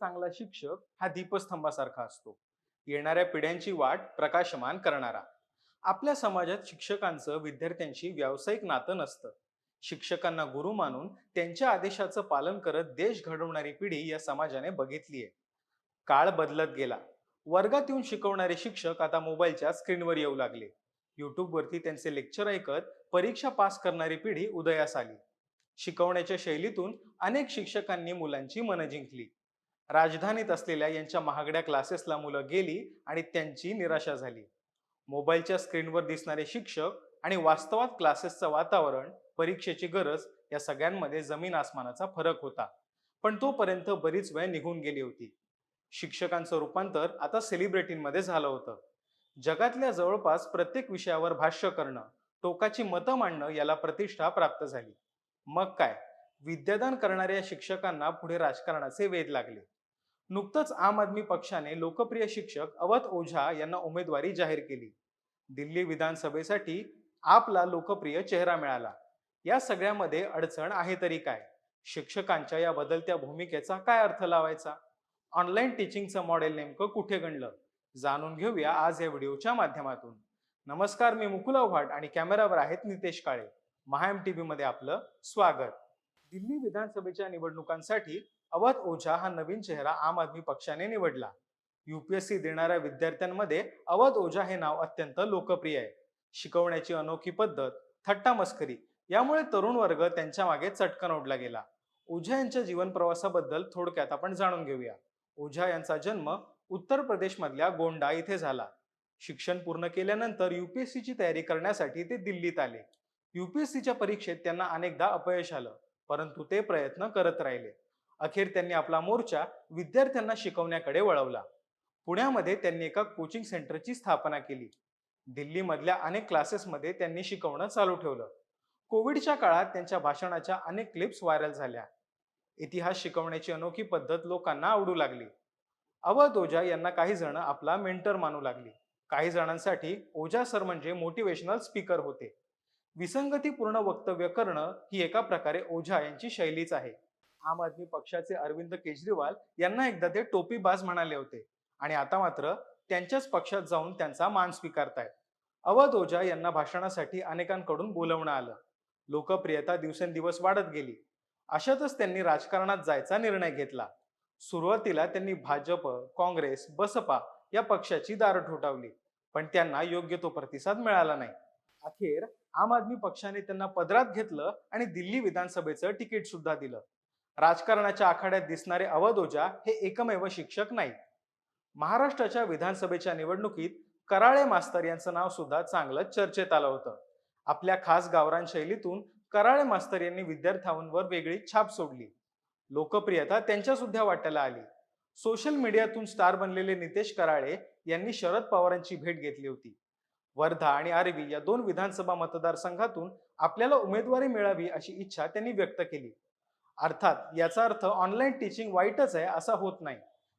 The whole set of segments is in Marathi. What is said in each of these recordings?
चांगला शिक्षक हा दीपस्तंभासारखा असतो. येणाऱ्या पिढ्यांची वाट प्रकाशमान करणारा. आपल्या समाजात शिक्षकांचं विद्यार्थ्यांशी व्यावसायिक नातं नसतं. शिक्षकांना गुरु मानून त्यांच्या आदेशाचं पालन करत देश घडवणारी पिढी या समाजाने बघितली आहे. काळ बदलत गेला. वर्गात येऊन शिकवणारे शिक्षक आता मोबाईलच्या स्क्रीनवर येऊ लागले. युट्यूबवरती त्यांचे लेक्चर ऐकत परीक्षा पास करणारी पिढी उदयास आली. शिकवण्याच्या शैलीतून अनेक शिक्षकांनी मुलांची मनं जिंकली. राजधानीत असलेल्या यांच्या महागड्या क्लासेसला मुलं गेली आणि त्यांची निराशा झाली. मोबाईलच्या स्क्रीनवर दिसणारे शिक्षक आणि वास्तवात क्लासेसचं वातावरण परीक्षेची गरज या सगळ्यांमध्ये जमीन आसमानाचा फरक होता. पण तोपर्यंत बरीच वेळ निघून गेली होती. शिक्षकांचं रूपांतर आता सेलिब्रिटींमध्ये झालं होतं. जगातल्या जवळपास प्रत्येक विषयावर भाष्य करणं टोकाची मतं मांडणं याला प्रतिष्ठा प्राप्त झाली. मग काय? विद्यादान करणाऱ्या शिक्षकांना पुढे राजकारणाचे वेध लागले. नुकतंच आम आदमी पक्षाने लोकप्रिय शिक्षक अवध ओझा यांना उमेदवारी जाहीर केली. दिल्ली विधानसभेसाठी आपला लोकप्रिय चेहरा मिळाला. या सगळ्यामध्ये अडचण आहे तरी काय? शिक्षकांच्या या बदलत्या भूमिकेचा काय अर्थ लावायचा? ऑनलाईन टीचिंगचं मॉडेल नेमकं कुठे गणलं जाणून घेऊया आज या व्हिडिओच्या माध्यमातून. नमस्कार मी मुकुल आव्हाड आणि कॅमेरावर आहेत नितेश काळे. महाएम टीव्ही मध्ये आपलं स्वागत. दिल्ली विधानसभेच्या निवडणुकांसाठी अवध ओझा हा नवीन चेहरा आम आदमी पक्षाने निवडला. युपीएससी देणाऱ्या विद्यार्थ्यांमध्ये अवध ओझा हे नाव अत्यंत लोकप्रिय आहे. शिकवण्याची अनोखी पद्धत थट्टा मस्करी यामुळे तरुण वर्ग त्यांच्या मागे चटकन ओढला गेला. ओझा यांच्या जीवन प्रवासाबद्दल थोडक्यात आपण जाणून घेऊया. ओझा यांचा जन्म उत्तर प्रदेश मधल्या गोंडा इथे झाला. शिक्षण पूर्ण केल्यानंतर युपीएससीची तयारी करण्यासाठी ते दिल्लीत आले. युपीएससीच्या परीक्षेत त्यांना अनेकदा अपयश आलं परंतु ते प्रयत्न करत राहिले. अखेर त्यांनी आपला मोर्चा विद्यार्थ्यांना शिकवण्याकडे वळवला. पुण्यामध्ये त्यांनी एका कोचिंग सेंटरची स्थापना केली. दिल्लीमधल्या अनेक क्लासेसमध्ये त्यांनी शिकवणं चालू ठेवलं. कोविडच्या काळात त्यांच्या भाषणाच्या अनेक क्लिप्स व्हायरल झाल्या. इतिहास शिकवण्याची अनोखी पद्धत लोकांना आवडू लागली. अवध ओझा यांना काही जण आपला मेंटर मानू लागली. काही जणांसाठी ओझा सर म्हणजे मोटिवेशनल स्पीकर होते. विसंगतीपूर्ण वक्तव्य करणं ही एका प्रकारे ओझा यांची शैलीच आहे. आम आदमी पक्षाचे अरविंद केजरीवाल यांना एकदा ते टोपीबाज म्हणाले होते. आणि आता मात्र त्यांच्याच पक्षात जाऊन त्यांचा मान स्वीकारतायत. अवध ओझा यांना भाषणासाठी अनेकांकडून बोलवणं आलं. लोकप्रियता दिवसेंदिवस वाढत गेली. अशातच त्यांनी राजकारणात जायचा निर्णय घेतला. सुरुवातीला त्यांनी भाजप काँग्रेस बसपा या पक्षाची दारं ठोठावली. पण त्यांना योग्य तो प्रतिसाद मिळाला नाही. अखेर आम आदमी पक्षाने त्यांना पदरात घेतलं आणि दिल्ली विधानसभेचं तिकीट सुद्धा दिलं. राजकारणाच्या आखाड्यात दिसणारे अवध ओझा हे एकमेव शिक्षक नाही महाराष्ट्राच्या विधानसभेच्या निवडणुकीत कराळे मास्तर यांचं नाव सुद्धा चांगलं चर्चेत आलं होतं. आपल्या खास गावरान शैलीतून कराळे मास्तर यांनी विद्यार्थ्यांवर वेगळी छाप सोडली. लोकप्रियता त्यांच्या सुद्धा वाट्याला आली. सोशल मीडियातून स्टार बनलेले नितेश कराळे यांनी शरद पवारांची भेट घेतली होती. वर्धा आणि आर्वी या दोन विधानसभा मतदारसंघातून आपल्याला उमेदवारी मिळावी अशी इच्छा त्यांनी व्यक्त केली. अर्थात याचा अर्थ ऑनलाईन टीचिंग वाईटच आहे असा होत नाही.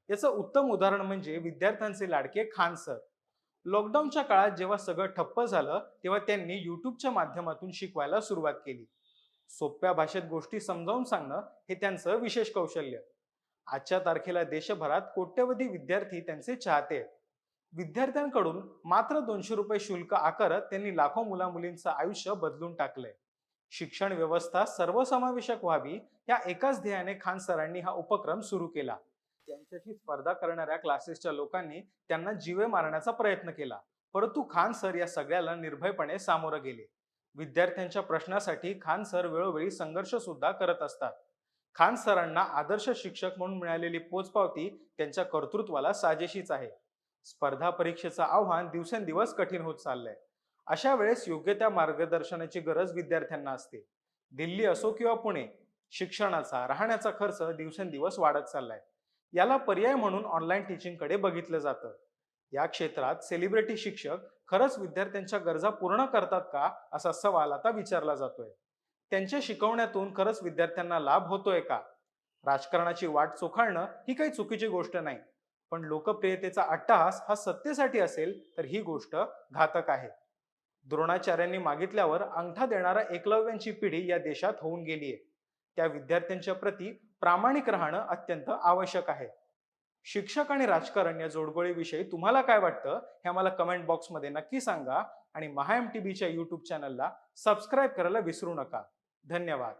याचं उत्तम उदाहरण म्हणजे विद्यार्थ्यांचे लाडके खान सर लॉकडाऊनच्या काळात जेव्हा सगळं ठप्प झालं तेव्हा त्यांनी युट्यूबच्या माध्यमातून शिकवायला सुरुवात केली. सोप्या भाषेत गोष्टी समजावून सांगणं हे त्यांचं विशेष कौशल्य. आजच्या तारखेला देशभरात कोट्यवधी विद्यार्थी त्यांचे चाहते. आहेत विद्यार्थ्यांकडून मात्र दोनशे रुपये शुल्क आकारत त्यांनी लाखो मुलामुलींचं आयुष्य बदलून टाकलंय. शिक्षण व्यवस्था सर्वसमावेशक व्हावी या एकाच ध्येयाने खान सरांनी हा उपक्रम सुरू केला. त्यांच्याशी स्पर्धा करणाऱ्या क्लासेसच्या लोकांनी त्यांना जीवे मारण्याचा प्रयत्न केला परंतु खान सर या सगळ्याला निर्भयपणे सामोरं गेले. विद्यार्थ्यांच्या प्रश्नासाठी खान सर वेळोवेळी संघर्ष सुद्धा करत असतात. खान सरांना आदर्श शिक्षक म्हणून मिळालेली पोचपावती त्यांच्या कर्तृत्वाला साजेशीच आहे. स्पर्धा परीक्षेचं आव्हान दिवसेंदिवस कठीण होत चाललंय. अशा वेळेस योग्य त्या मार्गदर्शनाची गरज विद्यार्थ्यांना असते. दिल्ली असो किंवा पुणे शिक्षणाचा राहण्याचा खर्च दिवसेंदिवस वाढत चाललाय. याला पर्याय म्हणून ऑनलाईन टीचिंगकडे बघितलं जातं. या क्षेत्रात सेलिब्रिटी शिक्षक खरंच विद्यार्थ्यांच्या गरजा पूर्ण करतात का असा सवाल आता विचारला जातोय. त्यांच्या शिकवण्यातून खरंच विद्यार्थ्यांना लाभ होतोय का? राजकारणाची वाट चोखाळणं ही काही चुकीची गोष्ट नाही. पण लोकप्रियतेचा अट्टहास हा सत्तेसाठी असेल तर ही गोष्ट घातक आहे. द्रोणाचार्यांनी मागितल्यावर अंगठा देणारा एकलव्यांची पिढी या देशात होऊन गेली आहे त्या विद्यार्थ्यांच्या प्रती प्रामाणिक राहणं अत्यंत आवश्यक आहे. शिक्षक आणि राजकारण या जोडगोळीविषयी तुम्हाला काय वाटतं हे आम्हाला कमेंट बॉक्समध्ये नक्की सांगा आणि महा एम टी बीच्या चॅनलला सबस्क्राईब करायला विसरू नका. धन्यवाद.